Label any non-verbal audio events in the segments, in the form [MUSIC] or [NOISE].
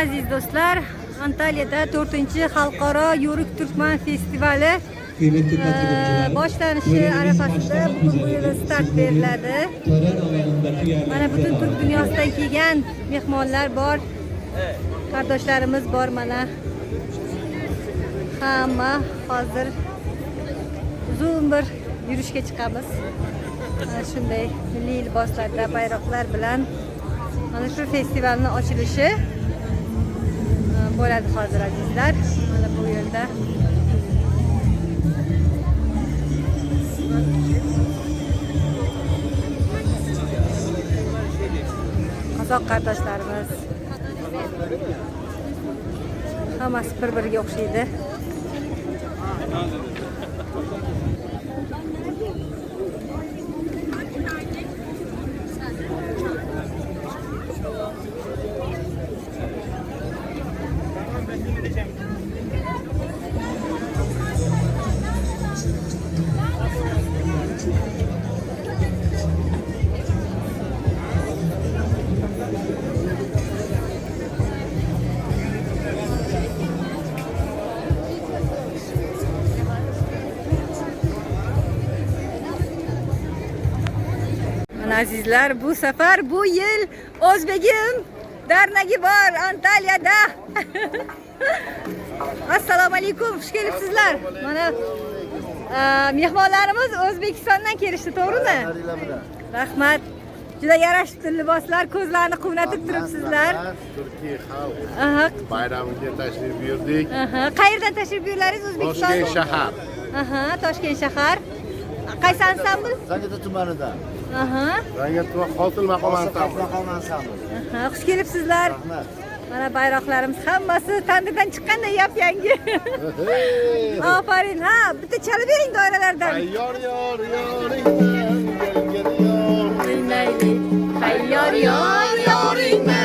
aziz do'stlar antaliyada to'rtinchi xalqaro yo'rik turkman festivali boshlanishi arafasida bugun bu yerda start beriladi mana butun turk dunyosidan kelgan mehmonlar bor qardoshlarimiz bor mana hamma hozir uzun bir yurishga chiqamiz mana shunday milliy liboslarda bayroqlar bilan mana shu festivalni ochilishi e, bo'ladi hozir azizlar mana bu yerda qozoq qardoshlarimiz hammasi bir biriga o'xshaydi Mana azizlar bu safar bu yil O'zbegim darnagi bor Antaliyada. [LAUGHS] Assalomu alaykum, xush kelibsizlar. Mana e, mehmonlarimiz O'zbekistondan kelishdi, to'g'rimi? Rahmat. Juda yarashibdi liboslar, ko'zlarni quvnatib turibsizlar. Turkiy xalq bayramiga tashrif buyurdik. aha. Qayerdan tashrif buyurlaringiz O'zbekiston? Toshkent shahar. Aha, Toshkent shahar. Qaysi ansambl? Zangio'ta tumanida. Xush kelibsizlar. Mana bayroqlarimiz hammasi tandirdan chiqqanday yap yangi. Aferin. Ha, bitta chalib bering doiralardan. Tayyor yor yoringdan. Tayyor yor yoringman.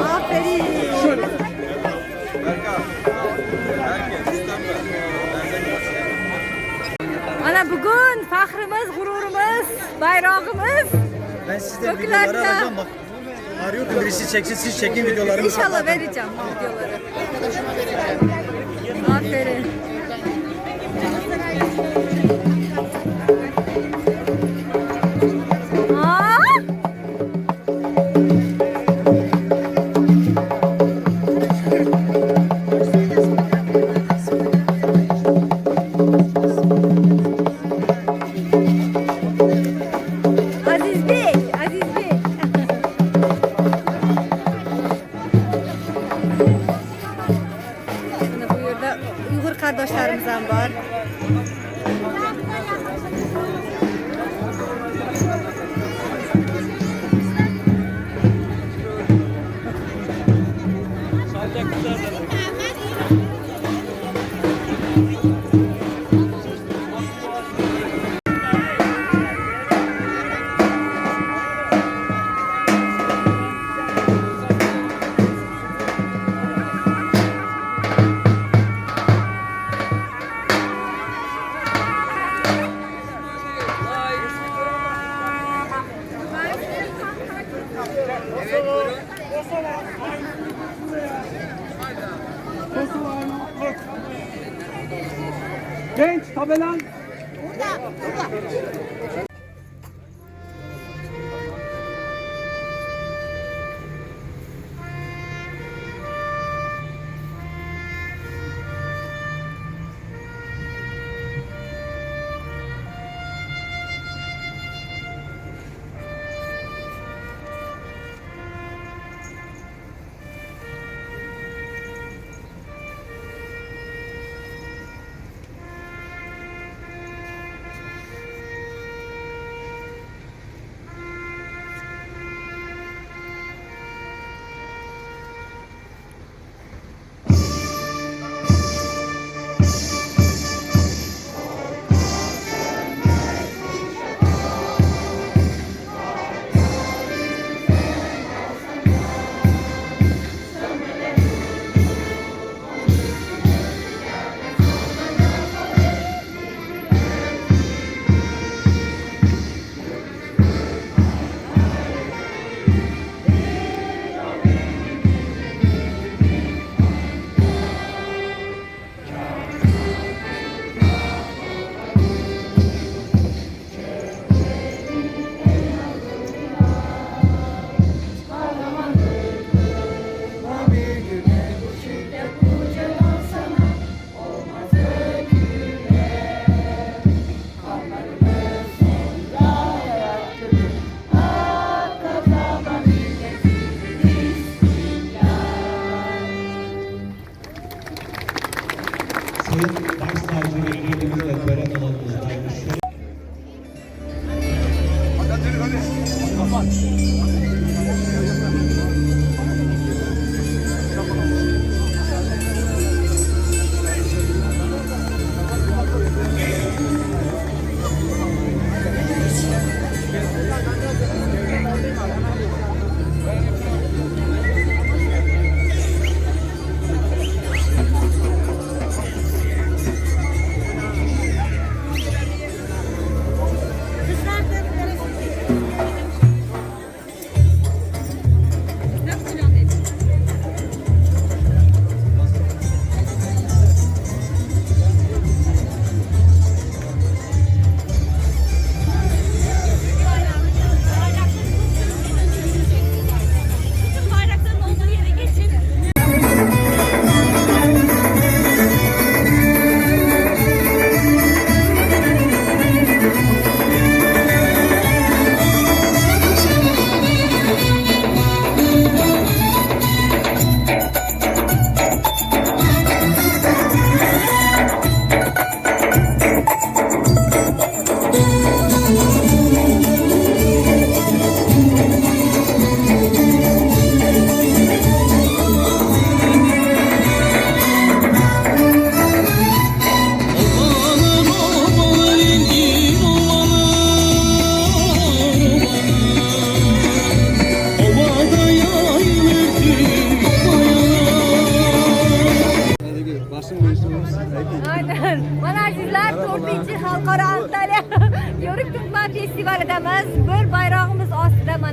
Aferin. Mana bugun faxrimiz, g'ururimiz, bayrog'imiz Ben sizden videoları alacağım bak. Arıyordum birisi çeksin siz çekin videolarımı. İnşallah vereceğim videoları. Aferin.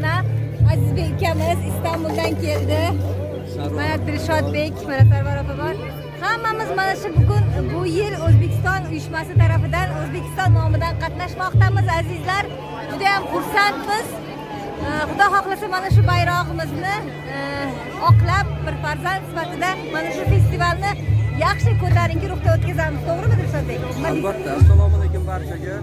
Ostida mana Azizbek ukamiz Istanbuldan keldi. Mana Dilshodbek, mana Sarvar opa bor. Hammamiz mana shu bugun bu yil O'zbekiston uyushmasi tarafidan O'zbekiston nomidan qatnashmoqdamiz azizlar. Juda ham xursandmiz. Xudo xohlasa mana shu bayrog'imizni e, oqlab bir farzand sifatida mana shu festivalni yaxshi ko'tarinki ruhda o'tkazamiz. To'g'rimi Dilshodbek? Deysiz? albatta assalomu alaykum barchaga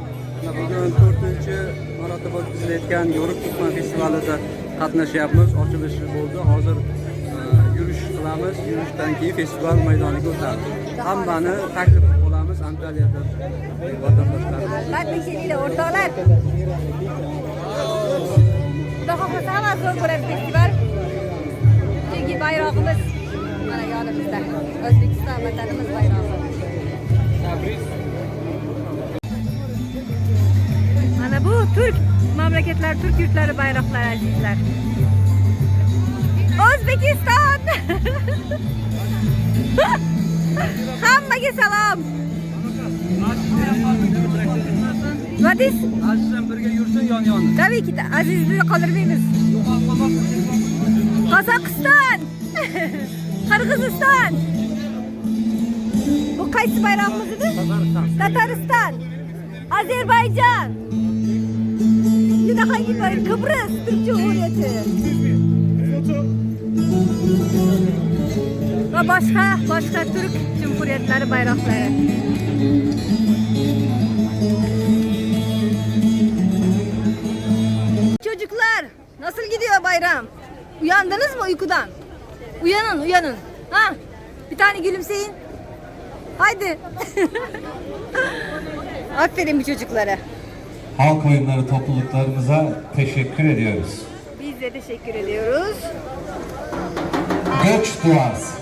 bugun to'rtinchi marotaba o'tkazilayotgan yo'riq turkman festivalida qatnashyapmiz ochilishi bo'ldi hozir e, yurish qilamiz yurishdan keyin festival maydoniga o'tamiz hammani taklif qilamiz antaliyada vatandoshlarimiz Albatta kelinglar o'rtoqlar. Xudo xohlasa hammasi zo'r bo'ladi festival. Chunki bayrog'imiz mana yonimizda. O'zbekiston vatanimiz bayrog'i. Mana bu Turk mamlakatlar, Turk yurtlari bayroqlari azizlar. O'zbekiston! [LAUGHS] Hammaga salom. Nima deysiz? azizam birga yursin yon yonida Tabii ki de Aziz'i qoldirmaymiz. Qozog'iston, Qirg'iziston. [LAUGHS] Bu qaysi bayrog'imiz edi? Tatariston, Ozarbayjon. Juda hangi bayroq? Kıbrıs Türk Cumhuriyeti. Va boshqa boshqa Türk Cumhuriyetlari bayroqlari. Çocuklar nasıl gidiyor bayram? Uyandınız mı uykudan? Uyanın uyanın. Ha? Bir tane gülümseyin. Haydi. [LAUGHS] Aferin bu çocuklara. Halk oyunları topluluklarımıza teşekkür ediyoruz. Biz de teşekkür ediyoruz. Göç duası.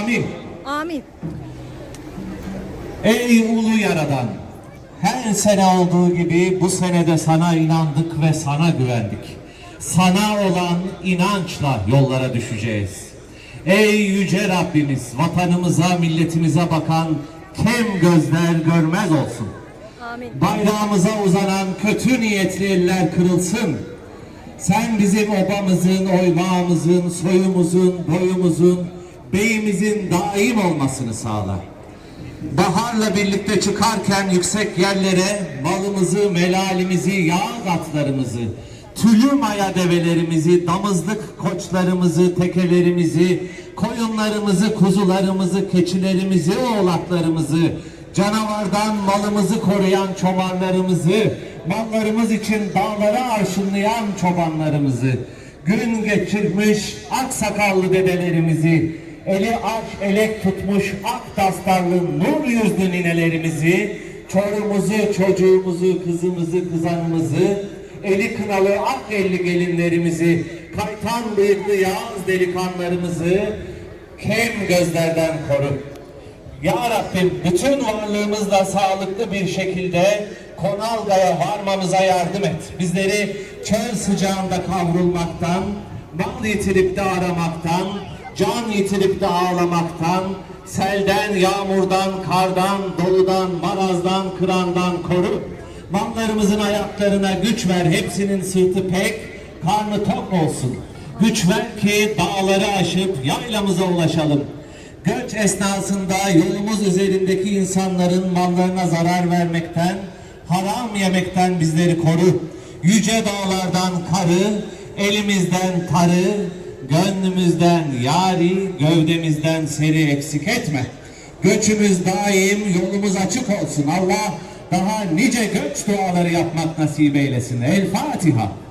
Amin. Amin. Ey ulu yaradan. Her sene olduğu gibi bu senede sana inandık ve sana güvendik. Sana olan inançla yollara düşeceğiz. Ey yüce Rabbimiz vatanımıza milletimize bakan kem gözler görmez olsun. Amin. Bayrağımıza uzanan kötü niyetli eller kırılsın. Sen bizim obamızın, oymağımızın, soyumuzun, boyumuzun, beyimizin daim olmasını sağla. Baharla birlikte çıkarken yüksek yerlere malımızı, melalimizi, yağ atlarımızı, tülü maya develerimizi, damızlık koçlarımızı, tekelerimizi, koyunlarımızı, kuzularımızı, keçilerimizi, oğlaklarımızı, canavardan malımızı koruyan çobanlarımızı, mallarımız için dağlara arşınlayan çobanlarımızı, gün geçirmiş ak sakallı dedelerimizi, eli aç elek tutmuş ak dastarlı nur yüzlü ninelerimizi, çorumuzu, çocuğumuzu, kızımızı, kızanımızı, eli kınalı ak elli gelinlerimizi, kaytan bıyıklı yağız delikanlarımızı kem gözlerden koru. Ya Rabbim bütün varlığımızla sağlıklı bir şekilde Konalga'ya varmamıza yardım et. Bizleri çöl sıcağında kavrulmaktan, mal yitirip de aramaktan, can yitirip de ağlamaktan, selden, yağmurdan, kardan, doludan, marazdan, kırandan koru. Mallarımızın ayaklarına güç ver, hepsinin sırtı pek, karnı tok olsun. Güç ver ki dağları aşıp yaylamıza ulaşalım. Göç esnasında yolumuz üzerindeki insanların mallarına zarar vermekten, haram yemekten bizleri koru. Yüce dağlardan karı, elimizden tarı, gönlümüzden yari, gövdemizden seri eksik etme. Göçümüz daim, yolumuz açık olsun. Allah daha nice göç duaları yapmak nasip eylesin. El Fatiha.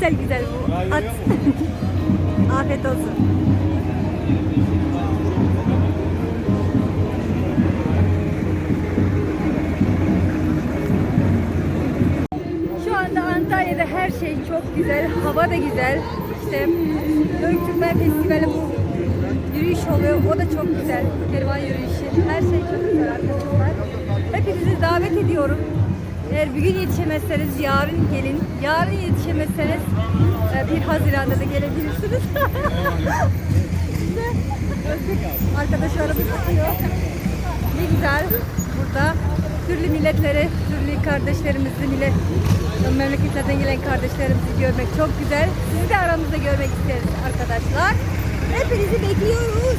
Güzel güzel bu. At. [LAUGHS] Afiyet olsun. Şu anda Antalya'da her şey çok güzel, hava da güzel. İşte Türkmen Festivali bu yürüyüş oluyor, o da çok güzel. Kervan yürüyüşü, her şey çok güzel arkadaşlar. Hepinizi davet ediyorum. Eğer bir gün yetişemezseniz yarın gelin. Yarın yetişemezseniz e, 1 Haziran'da da gelebilirsiniz. Özbek [LAUGHS] arkadaşlarımız atıyor. Ne güzel burada türlü milletleri, türlü kardeşlerimizi, millet, memleketlerden gelen kardeşlerimizi görmek çok güzel. Sizi de aramızda görmek isteriz arkadaşlar. Hepinizi bekliyoruz.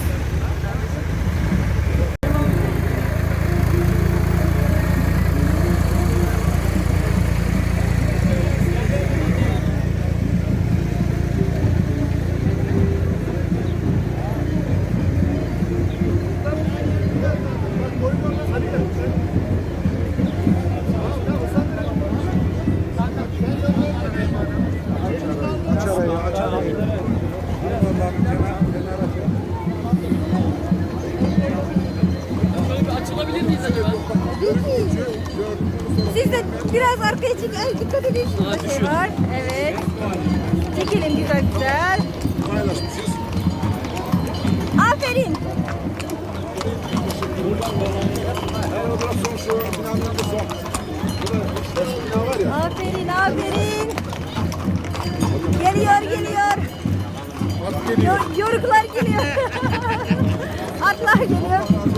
Siz de biraz arkaya çekin. Ay, dikkat edin şurada şey var. Evet. Çekelim güzel güzel. Aferin. Aferin aferin. Geliyor geliyor. Yor- yoruklar geliyor. [LAUGHS] Atlar geliyor.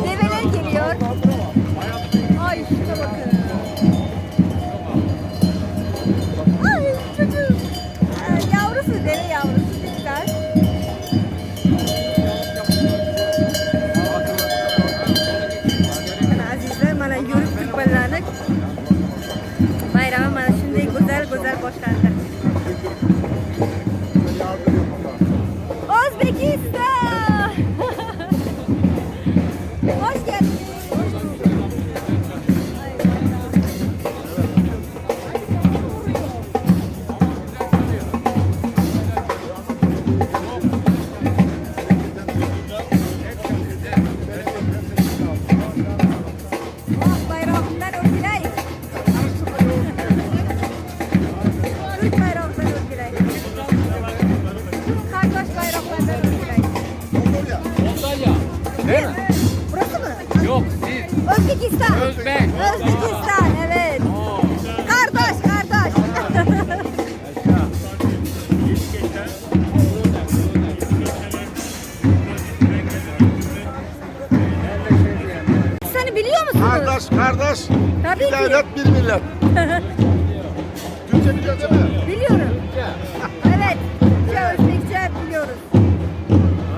Kardeş. Tabii Bir ki. devlet bir millet. [LAUGHS] Türkçe biliyor değil mi? Biliyorum. Evet. Türkçe, Özbekçe biliyoruz.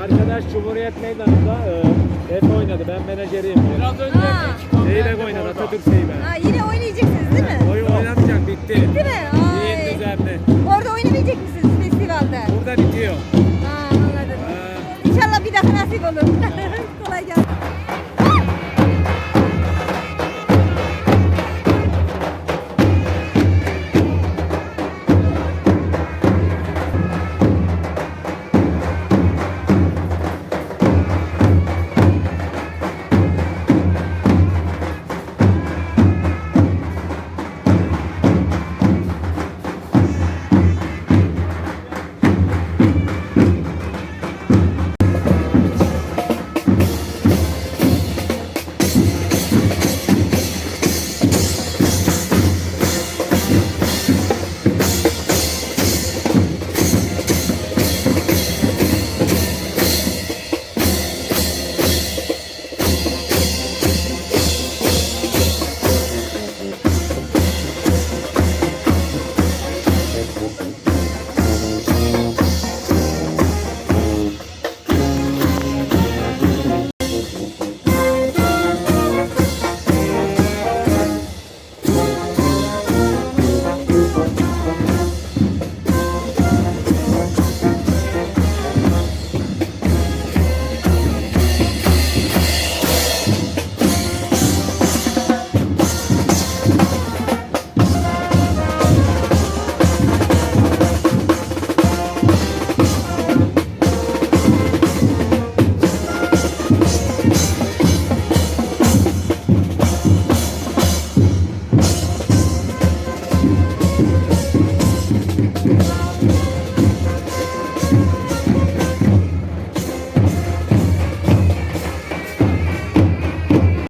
Arkadaş Cumhuriyet Meydanı'nda e, Efe oynadı. Ben menajeriyim. Biraz önce Ha. Zeybek oynadı. Atatürk Zeybek. Ha, yine oynayacaksınız değil mi? Oyun oynamayacak. Bitti. Değil mi? Ay. üzerine. Orada oynamayacak mısınız festivalde? Burada bitiyor. Ha, anladım. Ha. İnşallah bir daha nasip olur. [LAUGHS]